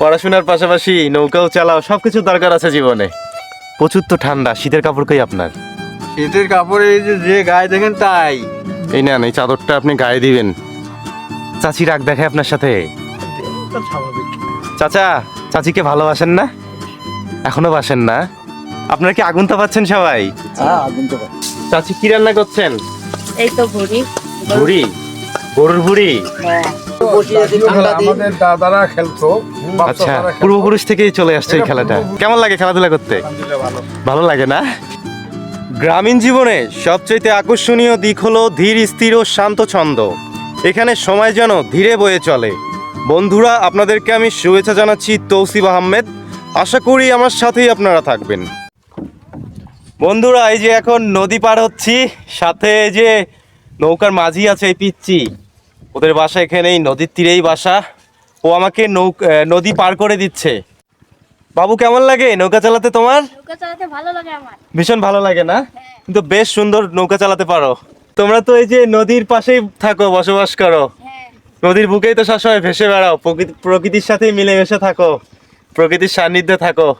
পড়াশোনার পাশাপাশি নৌকাও চালাও সব সবকিছু দরকার আছে জীবনে। প্রচুর তো ঠান্ডা শীতের কাপড় কই আপনার? শীতের কাপড়ে এই যে যে গায়ে দেখেন তাই। এই না এই চাদরটা আপনি গায়ে দিবেন। চাচি রাগ দেখায় আপনার সাথে। চাচা চাচিকে ভালোবাসেন না? এখনও বাসেন না? আপনারা কি আগুন তো পাচ্ছেন সবাই? হ্যাঁ চাচি কি রান্না করছেন? এই তো ভরি ভুড়ি? গরুর ভুড়ি? হ্যাঁ। আমাদের দাদারা খেলতো আচ্ছা পূর্বপুরুষ থেকেই চলে আসছে এই খেলাটা। কেমন লাগে খেলাধুলা করতে? ভালো লাগে না? গ্রামীণ জীবনে সবচাইতে আকর্ষণীয় দিক হলো ধীর স্থির ও শান্ত ছন্দ। এখানে সময় যেন ধীরে বয়ে চলে। বন্ধুরা আপনাদেরকে আমি শুভেচ্ছা জানাচ্ছি তৌসিব আহমেদ। আশা করি আমার সাথেই আপনারা থাকবেন। বন্ধুরা এই যে এখন নদী পার হচ্ছি সাথে এই যে নৌকার মাঝি আছে এই পিচ্ছি ওদের বাসা এখানেই নদীর তীরেই বাসা। ও আমাকে নদী পার করে দিচ্ছে। বাবু কেমন লাগে নৌকা চালাতে তোমার? নৌকা চালাতে ভালো লাগে আমার। ভীষণ ভালো লাগে না? হ্যাঁ। কিন্তু বেশ সুন্দর নৌকা চালাতে পারো। তোমরা তো এই যে নদীর পাশেই থাকো বসবাস করো। হ্যাঁ। নদীর বুকেই তো সবসময় ভেসে বেড়াও। প্রকৃতি- প্রকৃতির সাথেই মিলেমিশে থাকো। প্রকৃতির সান্নিধ্যে থাকো।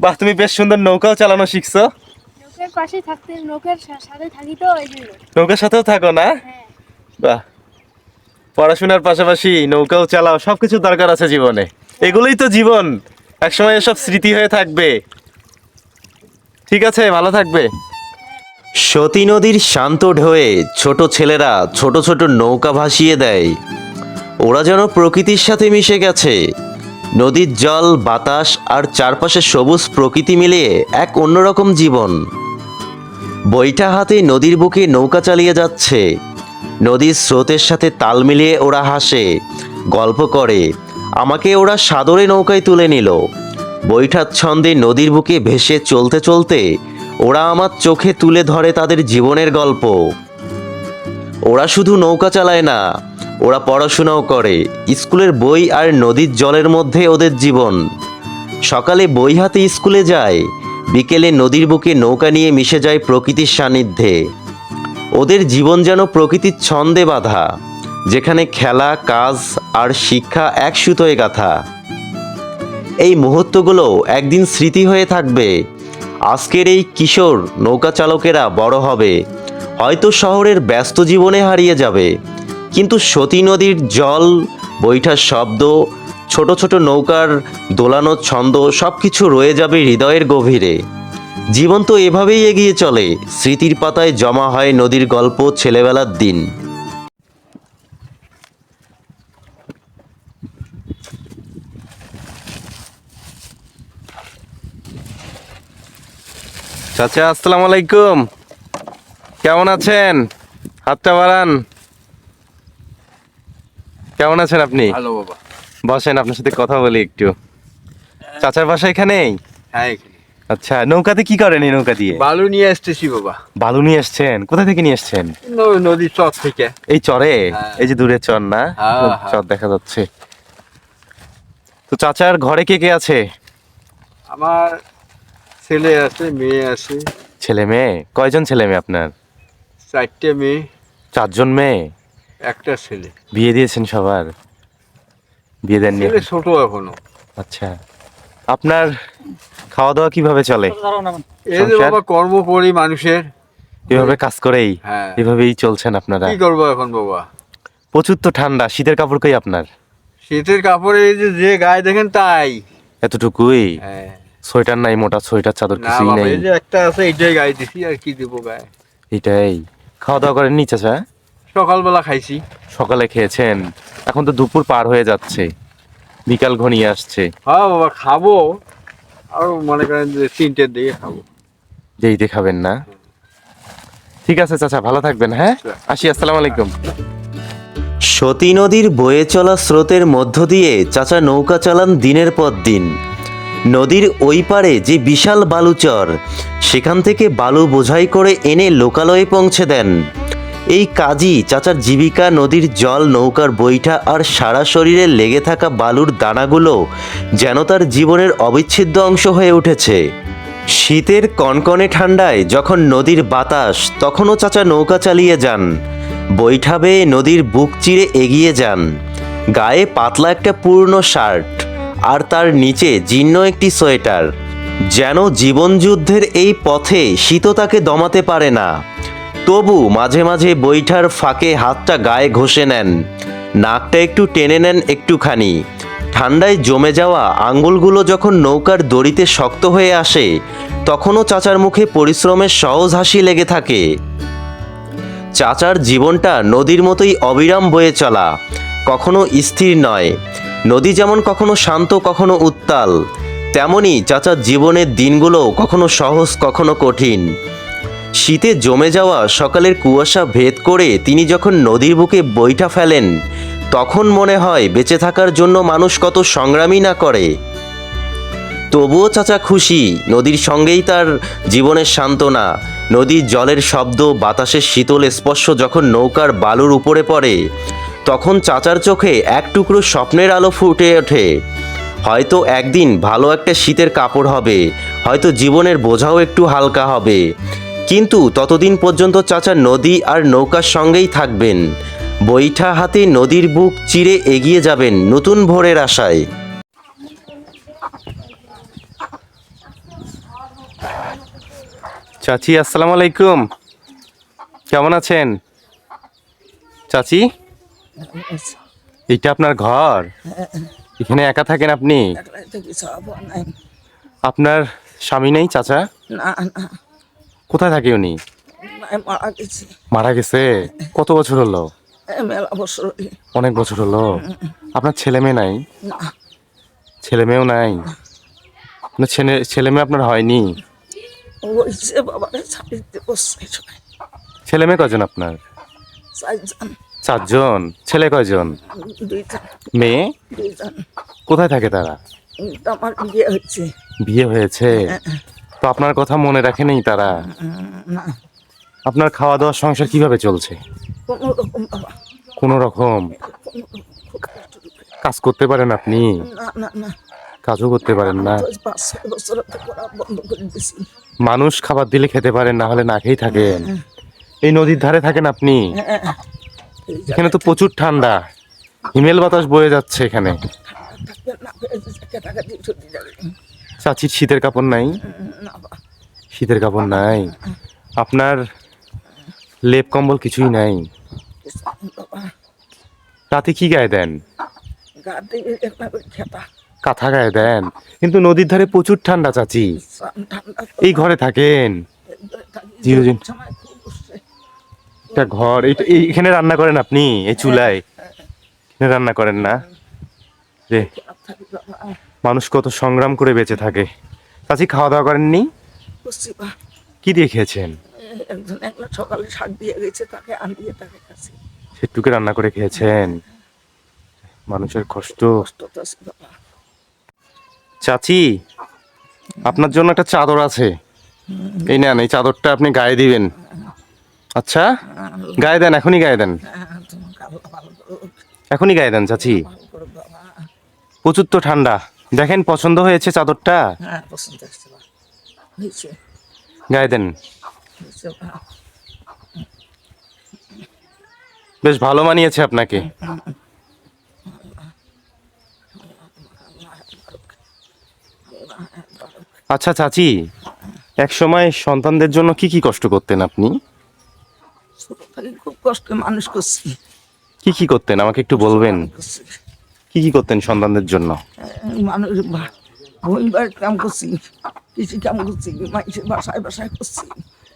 বাহ তুমি বেশ সুন্দর নৌকাও চালানো শিখছো। নৌকার পাশে থাকতে নৌকার সাথে থাকি তো নৌকার সাথেও থাকো না? হ্যাঁ। বাহ। পড়াশোনার পাশাপাশি নৌকাও চালাও, সবকিছু দরকার আছে জীবনে। এগুলোই তো জীবন। একসময় এসব স্মৃতি হয়ে থাকবে। ঠিক আছে, ভালো থাকবে। সতী নদীর শান্ত ঢেউয়ে ছোট ছেলেরা ছোট ছোট নৌকা ভাসিয়ে দেয়। ওরা যেন প্রকৃতির সাথে মিশে গেছে। নদীর জল, বাতাস আর চারপাশে সবুজ প্রকৃতি মিলিয়ে এক অন্যরকম জীবন। বইটা হাতে নদীর বুকে নৌকা চালিয়ে যাচ্ছে। নদীর স্রোতের সাথে তাল মিলিয়ে ওরা হাসে, গল্প করে। আমাকে ওরা সাদরে নৌকায় তুলে নিল। বৈঠার ছন্দে নদীর বুকে ভেসে চলতে চলতে ওরা আমার চোখে তুলে ধরে তাদের জীবনের গল্প। ওরা শুধু নৌকা চালায় না, ওরা পড়াশোনাও করে। স্কুলের বই আর নদীর জলের মধ্যে ওদের জীবন। সকালে বই হাতে স্কুলে যায়, বিকেলে নদীর বুকে নৌকা নিয়ে মিশে যায় প্রকৃতির সান্নিধ্যে। ওদের জীবন যেন প্রকৃতির ছন্দে বাঁধা, যেখানে খেলা, কাজ আর শিক্ষা এক সুতোয় গাথা। এই মুহূর্তগুলো একদিন স্মৃতি হয়ে থাকবে। আজকের এই কিশোর নৌকা চালকেরা বড় হবে। হয়তো শহরের ব্যস্ত জীবনে হারিয়ে যাবে। কিন্তু সতী নদীর জল, বৈঠার শব্দ, ছোট ছোট নৌকার দোলানো ছন্দ সব কিছু রয়ে যাবে হৃদয়ের গভীরে। জীবন তো এভাবেই এগিয়ে চলে স্মৃতির পাতায় জমা হয় নদীর গল্প ছেলেবেলার দিন। চাচা আসসালামু আলাইকুম। কেমন আছেন? হাতটা বাড়ান। কেমন আছেন আপনি? বাবা। বসেন আপনার সাথে কথা বলি একটু। চাচার বাসা এখানেই? হ্যাঁ এখানে। আচ্ছা নৌকাতে কি করেন এই নৌকা দিয়ে? বালু নিয়ে আসতেছি বাবা। বালু নিয়ে আসছেন? কোথা থেকে নিয়ে এসছেন ন- নদীর চর থেকে। এই চরে? হ্যাঁ। এই যে দূরে চর না? হ্যাঁ, হ্যাঁ। চর দেখা যাচ্ছে। তো চাচার ঘরে কে কে আছে? আমার ছেলে আছে মেয়ে আছে। ছেলে মেয়ে? কয়জন ছেলে মেয়ে আপনার? চারটে মেয়ে। চারজন মেয়ে? একটা ছেলে। বিয়ে দিয়েছেন সবার? বিয়ে দেননি ছেলে ছোট এখনও। আচ্ছা। আপনার খাওয়া দাওয়া কীভাবে চলে? এই যে বাবা কর্ম করি মানুষের। এভাবে কাজ করেই? হ্যাঁ। এভাবেই চলছেন আপনারা? কি করব এখন বাবা? প্রচুর তো ঠান্ডা শীতের কাপড় কই আপনার? শীতের কাপড়ে এই যে যে গায়ে দেখেন তাই। এতটুকুই? হ্যাঁ। সোয়েটার নাই মোটা সোয়েটার চাদর কিছুই বাবা নেই। এই যে একটা আছে এইটাই গায়ে দিছি আর কি দেবো গায়ে? এটাই খাওয়া দাওয়া করেন নিচে চাচা? সকালবেলা খাইছি। সকালে খেয়েছেন। এখন তো দুপুর পার হয়ে যাচ্ছে। বিকাল ঘনিয়ে আসছে। হ্যাঁ বাবা খাব। আর মনে করেন যে তিনটের দিকে খাব। যেই দেখাবেন না। ঠিক আছে চাচা ভালো থাকবেন হ্যাঁ? আসি আসসালামু আলাইকুম। সতী নদীর বয়ে চলা স্রোতের মধ্য দিয়ে চাচা নৌকা চালান দিনের পর দিন। নদীর ওই পারে যে বিশাল বালুচর সেখান থেকে বালু বোঝাই করে এনে লোকালয়ে পৌঁছে দেন। এই কাজই চাচার জীবিকা, নদীর জল, নৌকার বৈঠা আর সারা শরীরে লেগে থাকা বালুর দানাগুলো যেন তার জীবনের অবিচ্ছেদ্য অংশ হয়ে উঠেছে। শীতের কনকনে ঠান্ডায় যখন নদীর বাতাস, তখনও চাচা নৌকা চালিয়ে যান। বৈঠা বেয়ে নদীর বুক চিরে এগিয়ে যান। গায়ে পাতলা একটা পূর্ণ শার্ট আর তার নিচে জীর্ণ একটি সোয়েটার। যেন জীবনযুদ্ধের এই পথে শীত তাকে দমাতে পারে না। তবু মাঝে মাঝে বৈঠার ফাঁকে হাতটা গায়ে ঘষে নেন। নাকটা একটু টেনে নেন একটুখানি। ঠান্ডায় জমে যাওয়া আঙ্গুলগুলো যখন নৌকার দড়িতে শক্ত হয়ে আসে, তখনও চাচার মুখে পরিশ্রমের সহজ হাসি লেগে থাকে। চাচার জীবনটা নদীর মতোই অবিরাম বয়ে চলা, কখনো স্থির নয়। নদী যেমন কখনো শান্ত, কখনো উত্তাল, তেমনি চাচার জীবনের দিনগুলো কখনো সহজ, কখনো কঠিন। শীতে জমে যাওয়া সকালের কুয়াশা ভেদ করে তিনি যখন নদীর বুকে বইটা ফেলেন, তখন মনে হয় বেঁচে থাকার জন্য মানুষ কত সংগ্রামই না করে। তবুও চাচা খুশি, নদীর সঙ্গেই তার জীবনের সান্ত্বনা। নদীর জলের শব্দ, বাতাসের শীতল স্পর্শ যখন নৌকার বালুর উপরে পড়ে, তখন চাচার চোখে এক টুকরো স্বপ্নের আলো ফুটে ওঠে। হয়তো একদিন ভালো একটা শীতের কাপড় হবে, হয়তো জীবনের বোঝাও একটু হালকা হবে। কিন্তু ততদিন পর্যন্ত চাচা নদী আর নৌকার সঙ্গেই থাকবেন। বৈঠা হাতে নদীর বুক চিরে এগিয়ে যাবেন নতুন ভোরের আশায়। চাচি আসসালামু আলাইকুম। কেমন আছেন? চাচি? এটা আপনার ঘর? এখানে একা থাকেন আপনি? আপনার স্বামী নেই চাচা? না না। কোথায় থাকে উনি? মারা গেছি। মারা গেছে? কত বছর হলো? মেলা বছর অনেক বছর হলো? আপনার ছেলে মেয়ে নাই? না। ছেলে মেয়েও নাই? আপনার ছেলে ছেলে মেয়ে আপনার হয়নি? বাবারে ছাড়িতে ছেলে মেয়ে কয়জন আপনার? চারজন। চারজন? ছেলে কয়জন? দুইজন। মেয়ে? দুইজন। কোথায় থাকে তারা? আমার বিয়ে হচ্ছে বিয়ে হয়েছে? তো আপনার কথা মনে রাখেনি তারা? আপনার খাওয়া দাওয়ার সংসার কীভাবে চলছে? কোনো রকম। কাজ করতে পারেন আপনি? কাজও করতে পারেন না। মানুষ খাবার দিলে খেতে পারেন, না হলে না খেয়েই থাকেন। এই নদীর ধারে থাকেন আপনি? এখানে তো প্রচুর ঠান্ডা। হিমেল বাতাস বয়ে যাচ্ছে এখানে। চাচির শীতের কাপড় নাই? শীতের কাপড় নাই। আপনার লেপ কম্বল কিছুই নাই। তাতে কি গায়ে দেন? কাঁথা গায়ে দেন। কিন্তু নদীর ধারে প্রচুর ঠান্ডা, চাচি। এই ঘরে থাকেন? একটা ঘর। এইটা এই- এখানে রান্না করেন আপনি, এই চুলায়। রান্না করেন না? রে। মানুষ কত সংগ্রাম করে বেঁচে থাকে। চাচি খাওয়া দাওয়া করেননি কি দিয়ে খেয়েছেন? একজন একলা সকালে শাক দিয়ে গেছে তাকে আনিয়ে তাকে কাছে সেটুকে রান্না করে খেয়েছেন? মানুষের কষ্ট। চাচি আপনার জন্য একটা চাদর আছে। এই নেন এই চাদরটা আপনি গায়ে দিবেন। আচ্ছা গায়ে দেন এখনই গায়ে দেন। হ্যাঁ, এখনই গায়ে দেন চাচি। প্রচুর তো ঠান্ডা। দেখেন পছন্দ হয়েছে চাদরটা? হ্যাঁ পছন্দ হয়েছে হয়েছে। গায়ে দেন। বেশ ভালো মানিয়েছে আপনাকে। আচ্ছা চাচি এক সময় সন্তানদের জন্য কি কি কষ্ট করতেন আপনি? খুব কষ্ট মানুষ করছি। কি কি করতেন? আমাকে একটু বলবেন। কি কি করতেন সন্তানদের জন্য? মানুষ বই কাম করছি। কৃষি কাম করছি মানুষের বাসায় বাসায় করছি।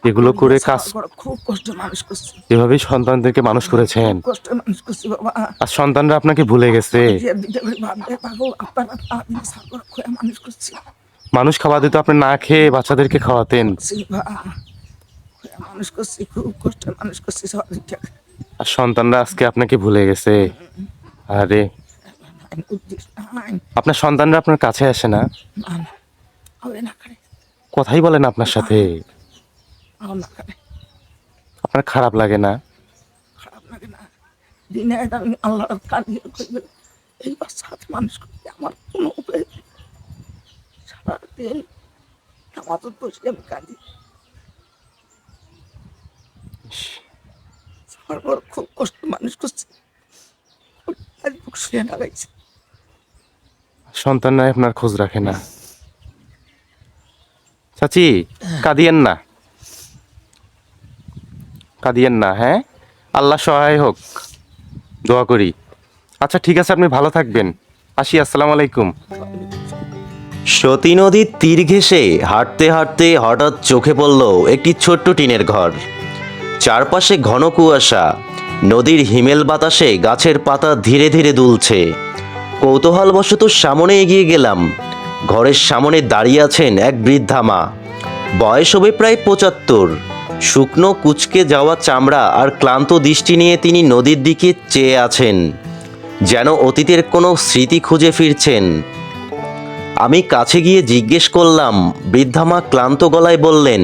এগুলো করে কাজ খাওয়া খুব কষ্ট মানুষ করছি। এভাবেই সন্তানদেরকে মানুষ করেছেন? কষ্ট মানুষ করছি বাবা। আর সন্তানরা আপনাকে ভুলে গেছে? মানুষ করছি। মানুষ খাওয়া দিত আপনি না খেয়ে বাচ্চাদেরকে খাওয়াতেন। মানুষ করছি খুব কষ্ট মানুষ করছি আর সন্তানরা আজকে আপনাকে ভুলে গেছে? আরে আপনার সন্তানরা আপনার কাছে আসে না? কথাই বলেন আপনার সাথে? আপনার খারাপ লাগে না? খারাপ লাগে না। দিনে আমি আল্লাহ কাঁদিয়ে করবে এই বাচ্চা মানুষ করতে আমার কোনো উপায় নেই। সারাদিন আমার তো বসে আমি কাঁদি। আমার বড় খুব কষ্ট মানুষ করছে। শুয়ে লাগাইছে সন্তানরাই আপনার খোঁজ রাখে না। চাচি, কাঁদিয়েন না। কাঁদিয়েন না হ্যাঁ? আল্লাহ সহায় হোক। দোয়া করি। আচ্ছা ঠিক আছে, আপনি ভালো থাকবেন। আসি, আসসালামু আলাইকুম। সতী নদীর তীর ঘেঁষে হাঁটতে হাঁটতে হঠাৎ চোখে পড়ল একটি ছোট্ট টিনের ঘর। চারপাশে ঘন কুয়াশা। নদীর হিমেল বাতাসে গাছের পাতা ধীরে ধীরে দুলছে। কৌতূহলবশত সামনে এগিয়ে গেলাম। ঘরের সামনে দাঁড়িয়ে আছেন এক বৃদ্ধা মা। বয়স হবে প্রায় পঁচাত্তর। শুকনো কুচকে যাওয়া চামড়া আর ক্লান্ত দৃষ্টি নিয়ে তিনি নদীর দিকে চেয়ে আছেন, যেন অতীতের কোনো স্মৃতি খুঁজে ফিরছেন। আমি কাছে গিয়ে জিজ্ঞেস করলাম, বৃদ্ধা মা ক্লান্ত গলায় বললেন,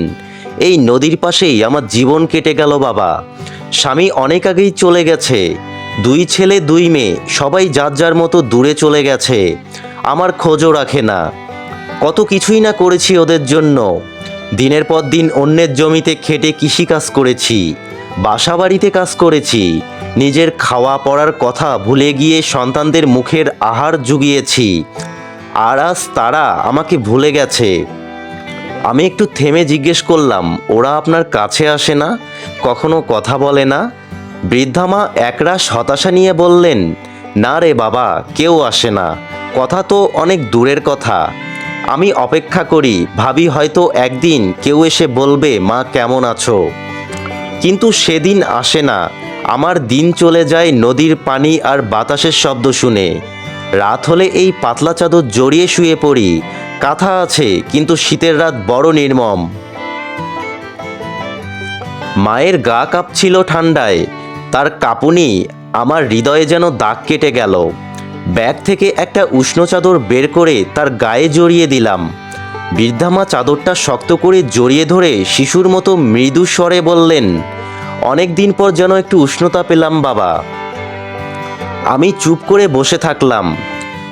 এই নদীর পাশেই আমার জীবন কেটে গেল বাবা। স্বামী অনেক আগেই চলে গেছে। দুই ছেলে, দুই মেয়ে, সবাই যার যার মতো দূরে চলে গেছে। আমার খোঁজও রাখে না। কত কিছুই না করেছি ওদের জন্য। দিনের পর দিন অন্যের জমিতে খেটে কৃষিকাজ করেছি বাসা বাড়িতে কাজ করেছি, নিজের খাওয়া পড়ার কথা ভুলে গিয়ে সন্তানদের মুখের আহার জুগিয়েছি। আর আজ তারা আমাকে ভুলে গেছে। আমি একটু থেমে জিজ্ঞেস করলাম, ওরা আপনার কাছে আসে না? কখনো কথা বলে না? বৃদ্ধা মা একরাশ হতাশা নিয়ে বললেন, না রে বাবা, কেউ আসে না। কথা তো অনেক দূরের কথা। আমি অপেক্ষা করি, ভাবি হয়তো একদিন কেউ এসে বলবে, মা, কেমন আছো? কিন্তু সেদিন আসে না। আমার দিন চলে যায় নদীর পানি আর বাতাসের শব্দ শুনে। রাত হলে এই পাতলা চাদর জড়িয়ে শুয়ে পড়ি। কাঁথা আছে, কিন্তু শীতের রাত বড় নির্মম। মায়ের গা কাঁপছিল ঠান্ডায়। তার কাঁপুনি আমার হৃদয়ে যেন দাগ কেটে গেল। ব্যাগ থেকে একটা উষ্ণ চাদর বের করে তার গায়ে জড়িয়ে দিলাম। বৃদ্ধামা চাদরটা শক্ত করে জড়িয়ে ধরে শিশুর মতো মৃদু স্বরে বললেন, অনেক দিন পর যেন একটু উষ্ণতা পেলাম, বাবা। আমি চুপ করে বসে থাকলাম,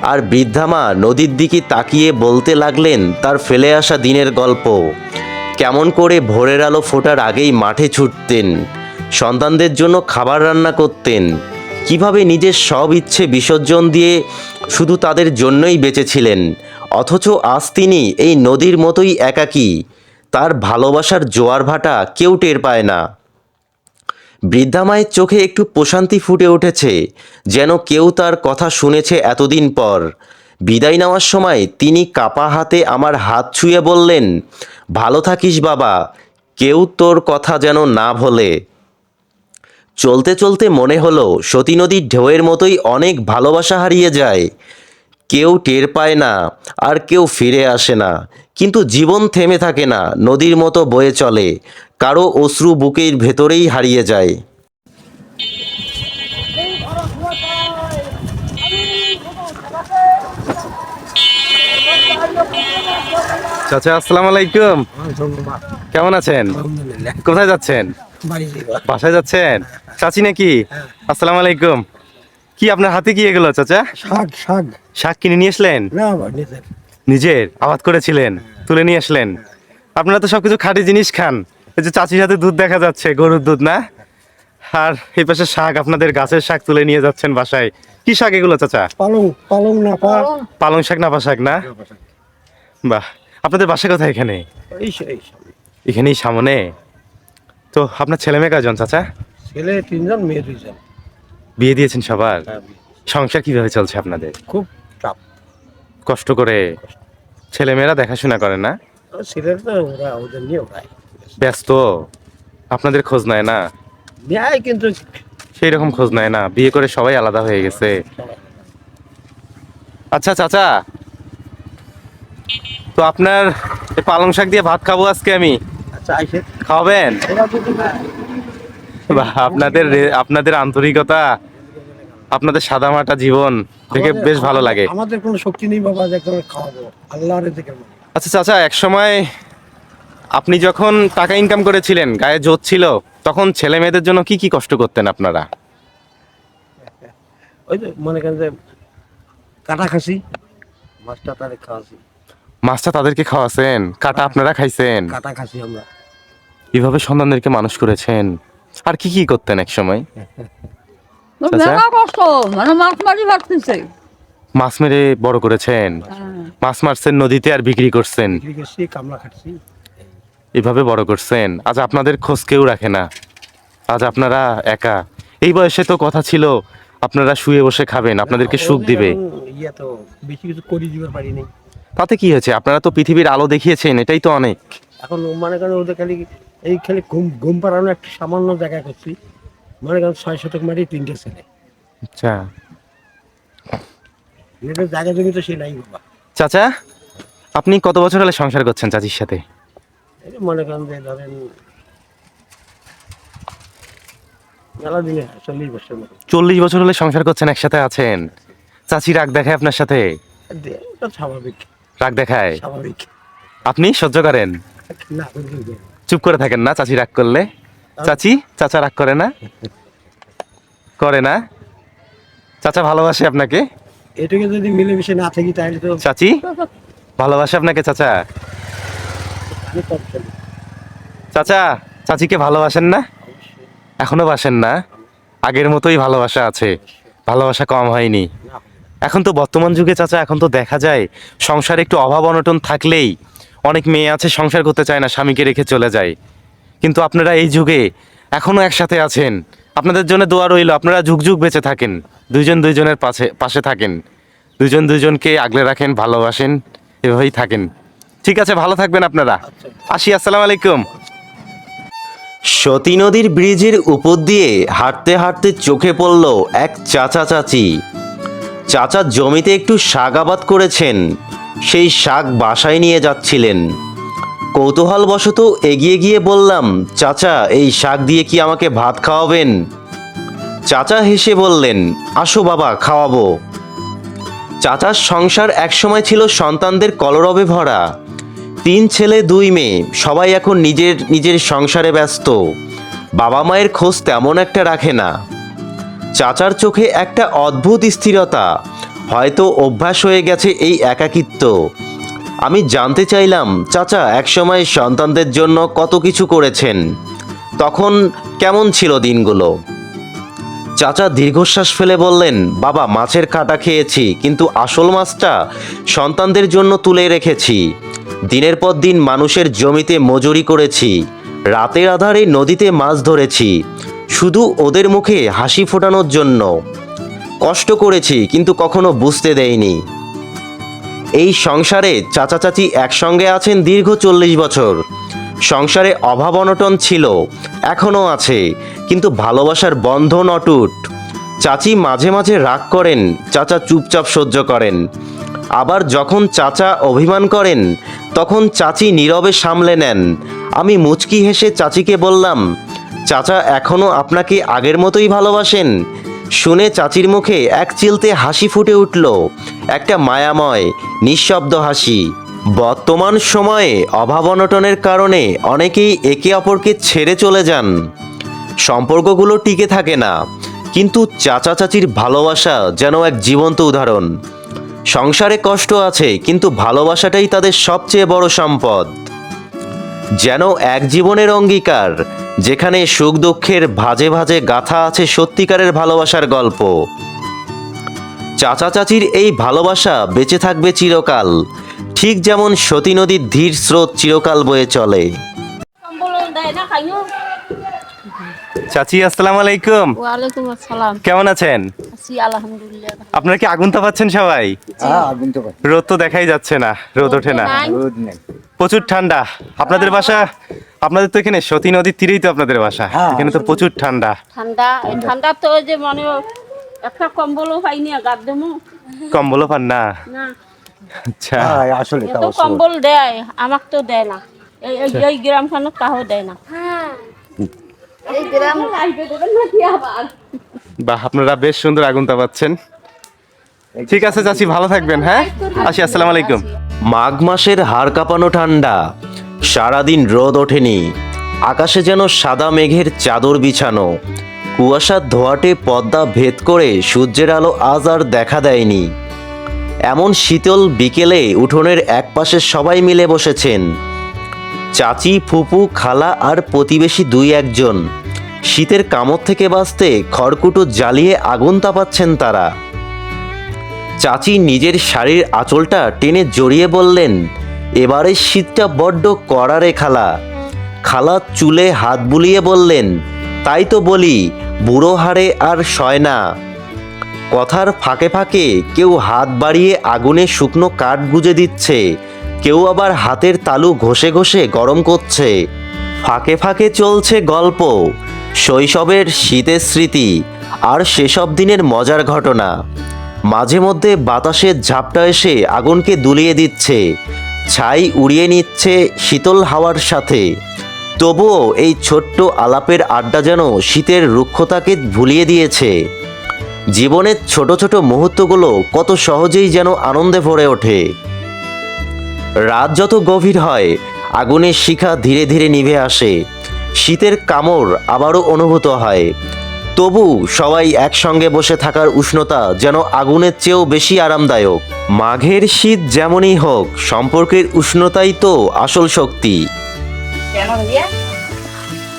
আর বৃদ্ধামা নদীর দিকে তাকিয়ে বলতে লাগলেন তার ফেলে আসা দিনের গল্প। কেমন করে ভোরের আলো ফোটার আগেই মাঠে ছুটতেন। সন্তানদের জন্য খাবার রান্না করতেন। কীভাবে নিজের সব ইচ্ছে বিসর্জন দিয়ে শুধু তাদের জন্যই বেঁচেছিলেন? অথচ আজ তিনি এই নদীর মতোই একাকী। তার ভালোবাসার জোয়ার ভাটা কেউ টের পায় না। বৃদ্ধা মায়ের চোখে একটু প্রশান্তি ফুটে উঠেছে, যেন কেউ তার কথা শুনেছে এতদিন পর। বিদায় নেওয়ার সময় তিনি কাপা হাতে আমার হাত ছুঁয়ে বললেন, ভালো থাকিস বাবা, কেউ তোর কথা যেন না ভোলে। চলতে চলতে মনে হলো সতী নদীর ঢেউয়ের মতোই অনেক ভালোবাসা হারিয়ে যায়। কেউ টের পায় না আর কেউ ফিরে আসে না। কিন্তু জীবন থেমে থাকে না নদীর মতো বয়ে চলে। কারও অশ্রু বুকের ভেতরেই হারিয়ে যায়। চাচা আসসালামু আলাইকুম। কেমন আছেন? কোথায় যাচ্ছেন? বাসায় যাচ্ছেন? চাচি নাকি? আসসালামু আলাইকুম। কি আপনার হাতে কি এগুলো চাচা? শাক শাক। শাক কিনে নিয়ে আসলেন? নিজের। নিজের? আবাদ করেছিলেন? তুলে নিয়ে আসলেন? আপনারা তো সবকিছু খাঁটি জিনিস খান। এই যে চাচির হাতে দুধ দেখা যাচ্ছে গরুর দুধ না? আর এই পাশে শাক আপনাদের গাছের শাক তুলে নিয়ে যাচ্ছেন বাসায়। কি শাক এগুলো চাচা? পালং পালং না পালং। শাক নাপা শাক না? বাহ আপনাদের বাসা কোথায় এখানে। এখানেই সামনে? তো আপনার ছেলে মেয়ে কয়জন চাচা? ছেলে তিনজন মেয়ে দুইজন। বিয়ে দিয়েছেন সবার? সংসার কীভাবে চলছে আপনাদের? খুব চাপ। কষ্ট করে? ছেলে মেয়েরা দেখাশোনা করে না? ছেলের তো ওরা ওদের নিয়ে ওরাই। ব্যস্ত? আপনাদের খোঁজ নেয় না? কিন্তু সেই রকম খোঁজ নেয় না। বিয়ে করে সবাই আলাদা হয়ে গেছে। আচ্ছা চাচা। তো আপনার এই পালং শাক দিয়ে ভাত খাব আজকে আমি। খাওয়াবেন? আপনাদের আপনাদের আন্তরিকতা আপনাদের সাদামাটা জীবন দেখে বেশ ভালো লাগে। আমাদের কোনো শক্তি নেই বাবা যে খাওয়াবো। আল্লাহর দিকে আচ্ছা চাচা এক সময় আপনি যখন টাকা ইনকাম করেছিলেন গায়ে জোর ছিল তখন ছেলে মেয়েদের জন্য কি কি কষ্ট করতেন আপনারা? ওই তো মনে করেন যে কাটা খাসি মাছটা তারে খাওয়াছি। মাছটা তাদেরকে খাওয়াছেন কাটা আপনারা খাইছেন? কাটা খাসি আমরা। এভাবে সন্তানদেরকে মানুষ করেছেন? আর কি কি করতেন এক সময় মানে মাছ মারি ভাবতেছে মাছ মেরে বড় করেছেন? মাছ মারছেন নদীতে আর বিক্রি করছেন? এভাবে বড় করছেন? আজ আপনাদের খোঁজ কেউ রাখে না। আজ আপনারা একা। এই বয়সে তো কথা ছিল আপনারা শুয়ে বসে খাবেন আপনাদেরকে সুখ দিবে। ইয়া তো বেশি কিছু করি দিবার পারি নাই। তাতে কি হয়েছে? আপনারা তো পৃথিবীর আলো দেখিয়েছেন এটাই তো অনেক। এখন মনে করেন ওদের খালি এই খালি ঘুম ঘুম পাড়ানো একটা সামান্য জায়গা করছি। মনে করেন ছয় শতক মারি তিনটে ছেলে। আচ্ছা। জায়গা জমি তো সে নাই বাবা। চাচা আপনি কত বছর হলে সংসার করছেন চাচির সাথে? এই মনে করেন যে ধরেন মেলা দিনে চল্লিশ বছর চল্লিশ বছর হলে সংসার করছেন একসাথে আছেন। চাচি রাগ দেখায় আপনার সাথে? স্বাভাবিক। রাগ দেখায়? স্বাভাবিক। আপনি সহ্য করেন? না। চুপ করে থাকেন না চাচি রাগ করলে। চাচি চাচা রাগ করে না? করে না? চাচা ভালোবাসে আপনাকে? এটাকে যদি মিলেমিশে না থাকি তাহলে তো চাচি ভালোবাসে আপনাকে চাচা। চাচা চাচিকে ভালোবাসেন না? এখনও বাসেন না? আগের মতোই ভালোবাসা আছে। ভালোবাসা কম হয়নি। এখন তো বর্তমান যুগে চাচা এখন তো দেখা যায় সংসারে একটু অভাব অনটন থাকলেই অনেক মেয়ে আছে, সংসার করতে চায় না, স্বামীকে রেখে চলে যায়। কিন্তু আপনারা এই যুগে এখনও একসাথে আছেন। আপনাদের জন্য দোয়া রইল, আপনারা যুগ যুগ বেঁচে থাকেন, দুইজন দুইজনের পাশে পাশে থাকেন। দুইজন দুইজনকে আগলে রাখেন, ভালোবাসেন, এভাবেই থাকেন। ঠিক আছে, ভালো থাকবেন আপনারা। আসি, আসসালামু আলাইকুম। সতী নদীর ব্রিজের উপর দিয়ে হাঁটতে হাঁটতে চোখে পড়ল এক চাচা চাচি। চাচা জমিতে একটু শাক আবাদ করেছেন। সেই শাক বাসায় নিয়ে যাচ্ছিলেন। কৌতূহলবশত এগিয়ে গিয়ে বললাম, চাচা, এই শাক দিয়ে কি আমাকে ভাত খাওয়াবেন? চাচা হেসে বললেন, আসো বাবা, খাওয়াবো। চাচার সংসার একসময় ছিল সন্তানদের কলরবে ভরা। তিন ছেলে, দুই মেয়ে, সবাই এখন নিজের নিজের সংসারে ব্যস্ত। বাবা মায়ের খোঁজ তেমন একটা রাখে না। চাচার চোখে একটা অদ্ভুত স্থিরতা হয়তো অভ্যাস হয়ে গেছে এই একাকিত্ব। আমি জানতে চাইলাম, চাচা একসময় সন্তানদের জন্য কত কিছু করেছেন। তখন কেমন ছিল দিনগুলো? চাচা দীর্ঘশ্বাস ফেলে বললেন, বাবা, মাছের কাটা খেয়েছি, কিন্তু আসল মাছটা সন্তানদের জন্য তুলে রেখেছি। দিনের পর দিন মানুষের জমিতে মজুরি করেছি, রাতের আধারে নদীতে মাছ ধরেছি। শুধু ওদের মুখে হাসি ফোটানোর জন্য। কষ্ট করেছি, কিন্তু কখনো বুঝতে দেয়নি এই সংসারে চাচা চাচি একসঙ্গে আছেন দীর্ঘ চল্লিশ বছর। সংসারে অভাব অনটন ছিল এখনও আছে, কিন্তু ভালোবাসার বন্ধন অটুট। চাচি মাঝে মাঝে রাগ করেন, চাচা চুপচাপ সহ্য করেন। আবার যখন চাচা অভিমান করেন, তখন চাচি নীরবে সামলে নেন। আমি মুচকি হেসে চাচিকে বললাম, চাচা এখনও আপনাকে আগের মতোই ভালোবাসেন? শুনে চাচির মুখে এক চিলতে হাসি ফুটে উঠল। একটা মায়াময়, নিঃশব্দ হাসি। বর্তমান সময়ে অভাব অনটনের কারণে অনেকেই একে অপরকে ছেড়ে চলে যান। সম্পর্কগুলো টিকে থাকে না, কিন্তু চাচা চাচির ভালোবাসা যেন এক জীবন্ত উদাহরণ। সংসারে কষ্ট আছে, কিন্তু ভালোবাসাটাই তাদের সবচেয়ে বড় সম্পদ। যেন এক জীবনের অঙ্গীকার যেখানে সুখ দুঃখের ভাজে ভাজে গাথা আছে সত্যিকারের ভালোবাসার গল্প। চাচা চাচির এই ভালোবাসা বেঁচে থাকবে চিরকাল ঠিক যেমন সতী নদীর ধীর স্রোত চিরকাল বয়ে চলে। চাচি আসসালামু আলাইকুম। ওয়ালাইকুম আসসালাম। কেমন আছেন? আছি আলহামদুলিল্লাহ। আপনারা কি আগুন তাপাচ্ছেন সবাই? হ্যাঁ আগুন রোদ তো দেখাই যাচ্ছে না রোদ ওঠে না। রোদ নেই। প্রচুর ঠান্ডা। আপনাদের বাসা আপনাদের তো এখানে সতী নদীর তীরেই তো আপনাদের বাসা। হ্যাঁ। এখানে তো প্রচুর ঠান্ডা। ঠান্ডা ঠান্ডা তো ওই যে মনে একটা কম্বলও পাইনি গাদ দেবো। কম্বলও পান না? না। আচ্ছা। হ্যাঁ আসলে তো কম্বল দেয় আমাক তো দেয় না। এই এই- এই কাহো দেয় না। হ্যাঁ। দেবেন আবার বাহ আপনারা বেশ সুন্দর আগুন তাপাচ্ছেন ঠিক আছে চাচি ভালো থাকবেন হ্যাঁ? আসি আসসালামু আলাইকুম। মাঘ মাসের হাড় কাঁপানো ঠান্ডা। সারাদিন রোদ ওঠেনি। আকাশে যেন সাদা মেঘের চাদর বিছানো। কুয়াশার ধোয়াটে পদ্মা ভেদ করে সূর্যের আলো আজ আর দেখা দেয়নি। এমন শীতল বিকেলে উঠোনের একপাশে সবাই মিলে বসেছেন। চাচি, ফুপু, খালা আর প্রতিবেশী দুই একজন। শীতের কামড় থেকে বাঁচতে খড়কুটো জ্বালিয়ে আগুন তাপাচ্ছেন তারা। চাচি নিজের শাড়ির আঁচলটা টেনে জড়িয়ে বললেন, এবারে শীতটা বড্ড কড়ারে খালা। খালা চুলে হাত বুলিয়ে বললেন, তাই তো বলি, বুড়ো হাড়ে আর সয় না। কথার ফাঁকে ফাঁকে কেউ হাত বাড়িয়ে আগুনে শুকনো কাঠ গুজে দিচ্ছে, কেউ আবার হাতের তালু ঘষে ঘষে গরম করছে। ফাঁকে ফাঁকে চলছে গল্প, শৈশবের শীতের স্মৃতি আর সেসব দিনের মজার ঘটনা। মাঝে মধ্যে বাতাসের ঝাপটা এসে আগুনকে দুলিয়ে দিচ্ছে। ছাই উড়িয়ে নিচ্ছে শীতল হাওয়ার সাথে। তবুও এই ছোট্ট আলাপের আড্ডা যেন শীতের রুক্ষতাকে ভুলিয়ে দিয়েছে। জীবনের ছোট ছোট মুহূর্তগুলো কত সহজেই যেন আনন্দে ভরে ওঠে। রাত যত গভীর হয়, আগুনের শিখা ধীরে ধীরে নিভে আসে। শীতের কামড় আবারও অনুভূত হয়। তবু সবাই একসঙ্গে বসে থাকার উষ্ণতা যেন আগুনের চেয়েও বেশি আরামদায়ক। মাঘের শীত যেমনই হোক সম্পর্কের উষ্ণতাই তো আসল শক্তি।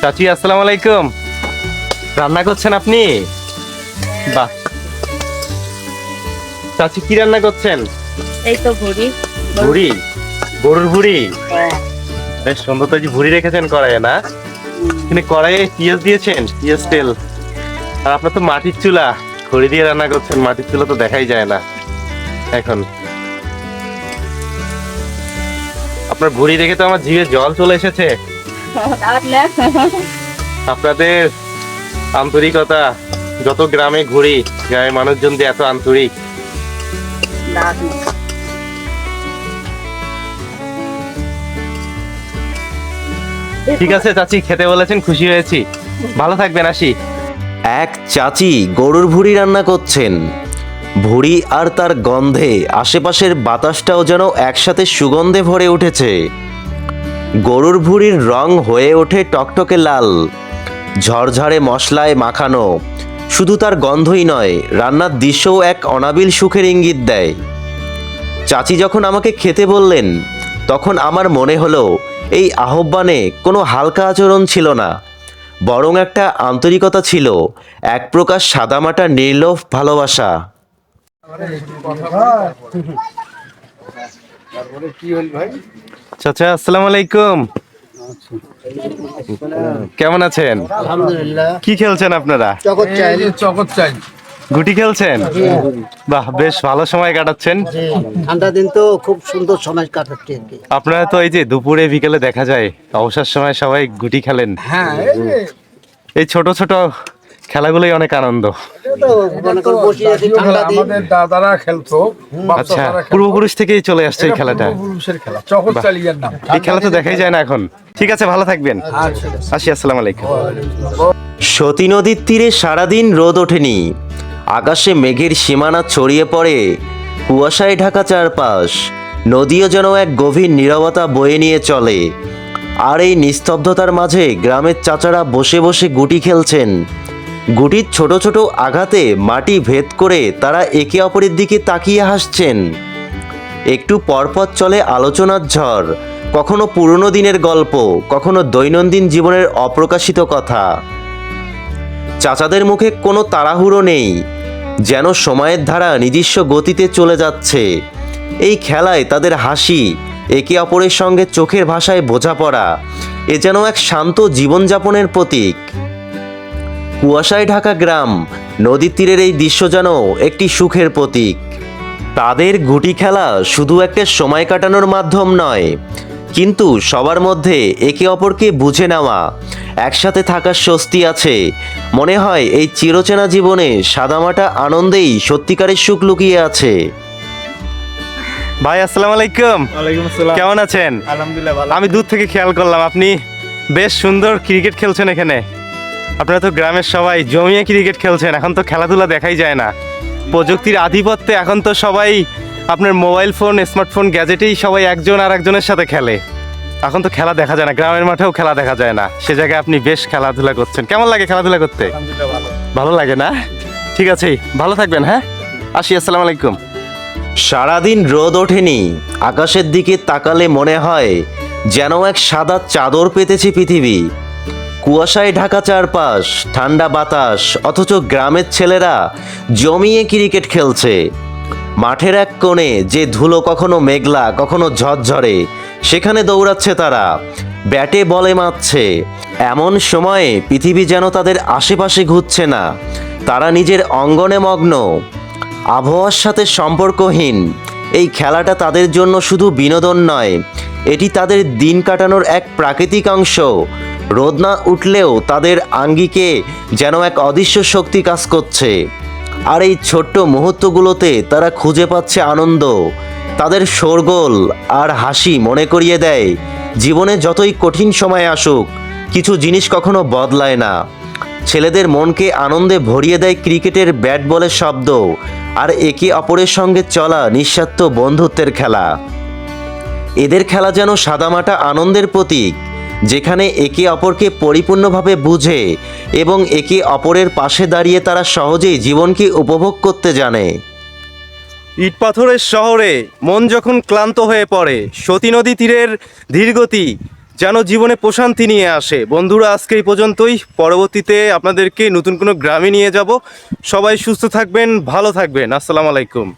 চাচি আসসালাম আলাইকুম। রান্না করছেন আপনি? বাহ। চাচি কি রান্না করছেন? এই তো ঘুরি ভুড়ি? গরুর ভুড়ি? বেশ সুন্দর তো যে ভুড়ি রেখেছেন কড়াইয়ে না? কিন্তু কড়াইয়ে পিঁয়াজ দিয়েছেন পিঁয়াজ তেল। আর আপনার তো মাটির চুলা। খড়ি দিয়ে রান্না করছেন, মাটির চুলা তো দেখাই যায় না। এখন। আপনার ভুড়ি দেখে তো আমার জিভে জল চলে এসেছে। আপনাদের আন্তরিকতা, যত গ্রামে ঘুরি গ্রামের মানুষজন দিয়ে এত আন্তরিক। ঠিক আছে, চাচি, খেতে বলেছেন, খুশি হয়েছি। ভালো থাকবেন, আসি। এক চাচি গরুর ভুড়ি রান্না করছেন। ভুড়ি আর তার গন্ধে আশেপাশের বাতাসটাও যেন একসাথে সুগন্ধে ভরে উঠেছে। গরুর ভুড়ির রং হয়ে ওঠে টকটকে লাল, ঝরঝরে মশলায় মাখানো। শুধু তার গন্ধই নয়, রান্নার দৃশ্যও এক অনাবিল সুখের ইঙ্গিত দেয়। চাচি যখন আমাকে খেতে বললেন, তখন আমার মনে হলো, এই আহ্বানে কোনো হালকা আচরণ ছিল না। বরং একটা আন্তরিকতা ছিল এক প্রকার সাদামাটা নির্লোভ ভালোবাসা। চাচা আসসালামু আলাইকুম। কেমন আছেন? আলহামদুলিল্লাহ। কি খেলছেন আপনারা? চকর চাই চকর চাই গুটি খেলছেন? বাহ বেশ ভালো সময় কাটাচ্ছেন। ঠান্ডা দিন তো খুব সুন্দর সময় কাটাচ্ছে আপনারা তো এই যে দুপুরে বিকেলে দেখা যায় অবসর সময় সবাই গুটি খেলেন। হ্যাঁ এই ছোট ছোট খেলাগুলোই অনেক আনন্দ। আমাদের দাদারা খেলতো আচ্ছা পূর্বপুরুষ থেকেই চলে আসছে এই খেলাটা। পূর্বপুরুষের খেলা চকত চালিয়ার নাম। এই খেলা তো দেখাই যায় না এখন। ঠিক আছে ভালো থাকবেন। আচ্ছা আসি আসসালামু আলাইকুম। সতী নদীর তীরে সারাদিন রোদ ওঠেনি। আকাশে মেঘের সীমানা ছড়িয়ে পড়ে। কুয়াশায় ঢাকা চারপাশ। নদীও যেন এক গভীর নীরবতা বয়ে নিয়ে চলে। আর এই নিস্তব্ধতার মাঝে গ্রামের চাচারা বসে বসে গুটি খেলছেন। গুটির ছোট ছোট আঘাতে মাটি ভেদ করে তারা একে অপরের দিকে তাকিয়ে হাসছেন। একটু পরপর চলে আলোচনার ঝড়, কখনো পুরনো দিনের গল্প, কখনো দৈনন্দিন জীবনের অপ্রকাশিত কথা। চাচাদের মুখে কোনো তাড়াহুড়ো নেই। যেন সময়ের ধারা নিজস্ব গতিতে চলে যাচ্ছে। এই খেলায় তাদের হাসি, একে অপরের সঙ্গে চোখের ভাষায় বোঝাপড়া, এ যেন এক শান্ত জীবনযাপনের প্রতীক। কুয়াশায় ঢাকা গ্রাম নদীর তীরের এই দৃশ্য যেন একটি সুখের প্রতীক। তাদের গুটি খেলা শুধু একটা সময় কাটানোর মাধ্যম নয় কিন্তু সবার মধ্যে একে অপরকে বুঝে নেওয়া একসাথে থাকার স্বস্তি আছে। মনে হয় এই চিরচেনা জীবনে সাদামাটা আনন্দেই সত্যিকারের সুখ লুকিয়ে আছে। ভাই আসসালামু আলাইকুম। কেমন আছেন? আলহামদুলিল্লাহ আমি দূর থেকে খেয়াল করলাম আপনি বেশ সুন্দর ক্রিকেট খেলছেন এখানে। আপনারা তো গ্রামের সবাই জমিয়ে ক্রিকেট খেলছেন এখন তো খেলাধুলা দেখাই যায় না। প্রযুক্তির আধিপত্যে এখন তো সবাই আপনার মোবাইল ফোন স্মার্টফোন গ্যাজেটেই সবাই একজন আর একজনের সাথে খেলে। এখন তো খেলা দেখা যায় না গ্রামের মাঠেও খেলা দেখা যায় না। সে জায়গায় আপনি বেশ খেলাধুলা করছেন। কেমন লাগে খেলাধুলা করতে? ভালো ভালো লাগে না? ঠিক আছে ভালো থাকবেন হ্যাঁ? আসি আসসালামু আলাইকুম। সারাদিন রোদ ওঠেনি আকাশের দিকে তাকালে মনে হয় যেন এক সাদা চাদর পেতেছে পৃথিবী। কুয়াশায় ঢাকা চারপাশ ঠান্ডা বাতাস অথচ গ্রামের ছেলেরা জমিয়ে ক্রিকেট খেলছে। মাঠের এক কোণে যে ধুলো কখনো মেঘলা, কখনো ঝরঝরে, সেখানে দৌড়াচ্ছে তারা। ব্যাটে বলে মারছে। এমন সময়ে পৃথিবী যেন তাদের আশেপাশে ঘুরছে না। তারা নিজের অঙ্গনে মগ্ন। আবহাওয়ার সাথে সম্পর্কহীন। এই খেলাটা তাদের জন্য শুধু বিনোদন নয়, এটি তাদের দিন কাটানোর এক প্রাকৃতিক অংশ। রোদ না উঠলেও তাদের আঙ্গিকে যেন এক অদৃশ্য শক্তি কাজ করছে। আর এই ছোট্ট মুহূর্তগুলোতে তারা খুঁজে পাচ্ছে আনন্দ। তাদের শোরগোল আর হাসি মনে করিয়ে দেয়। জীবনে যতই কঠিন সময় আসুক, কিছু জিনিস কখনো বদলায় না। ছেলেদের মনকে আনন্দে ভরিয়ে দেয় ক্রিকেটের ব্যাট বলের শব্দ আর একে অপরের সঙ্গে চলা নিঃস্বার্থ বন্ধুত্বের খেলা। এদের খেলা যেন সাদামাটা আনন্দের প্রতীক। যেখানে একে অপরকে পরিপূর্ণভাবে বুঝে এবং একে অপরের পাশে দাঁড়িয়ে তারা সহজেই জীবনকে উপভোগ করতে জানে। ইট পাথরের শহরে মন যখন ক্লান্ত হয়ে পড়ে, সতী নদী তীরের ধীরগতি যেন জীবনে প্রশান্তি নিয়ে আসে। বন্ধুরা, আজকে এই পর্যন্তই। পরবর্তীতে আপনাদেরকে নতুন কোনো গ্রামে নিয়ে যাব। সবাই সুস্থ থাকবেন, ভালো থাকবেন। আসসালামু আলাইকুম।